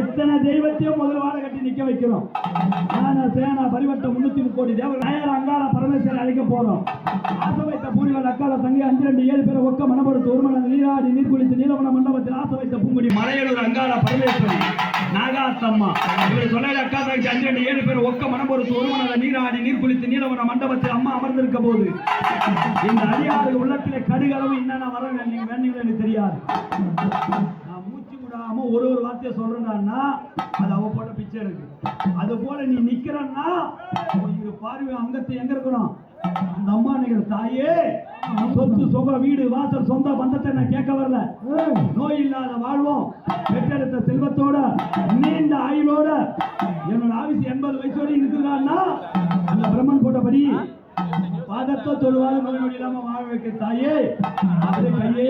இத்தனை தெய்வத்தையும் முதல் வாழை கட்டி நிக்க வைக்கிறோம். ஞான சேனா பரிவட்டம் முன்னூத்தி கோடி தேவர் நாயர் அங்காள பரமேஸ்வரன் அழைக்க போறோம். ஆசை வைத்த பூரிகள் அக்கால தங்கி அஞ்சு ரெண்டு ஏழு பேரை ஒக்க மனப்படுத்து ஒரு மன நீராடி நீர் குளித்து நீலவன மண்டபத்தில் ஆசை வைத்த பூங்குடி மலையலூர் அங்காள பரமேஸ்வரன் நாகாத்தம்மா. இவர் சொல்ல அக்கா தங்கச்சி அஞ்சு ரெண்டு ஏழு பேர் ஒக்க மனப்படுத்து ஒரு மன நீராடி நீர் குளித்து நீலவன மண்டபத்தில் அம்மா அமர்ந்திருக்க போது இந்த அடியாறு உள்ளத்திலே கடுகளவு என்னென்ன வர நீங்க வேண்டீங்களோ எனக்கு தெரியாது. விடாம ஒரு ஒரு வார்த்தையை சொல்றேன்னா அது அவ போட்ட பிச்சை இருக்கு அது போல நீ நிக்கிறன்னா உனக்கு பார்வை அங்கத்தை எங்க இருக்கணும் அந்த அம்மா நீங்கள் தாயே சொத்து சுகம் வீடு வாசல் சொந்த பந்தத்தை நான் கேட்க வரல. நோய் இல்லாத வாழ்வோம். பெற்றெடுத்த செல்வத்தோட நீண்ட ஆயுளோட என்னோட ஆபீஸ் எண்பது வயசோட இருக்கிறான்னா அந்த பிரம்மன் போட்டபடி பாதத்தை தொழுவாத நோய் இல்லாம வாழ வைக்க தாயே அது கையே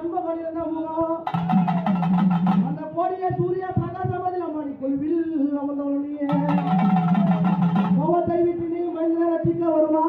செம்பகடியோ அந்த கோடிய சூரிய பிரகாசமதி அம்மாடி கொள்வில் அமர்ந்தவனையே கோபத்தை விட்டு நீ மனித ரசிக்க வருமா?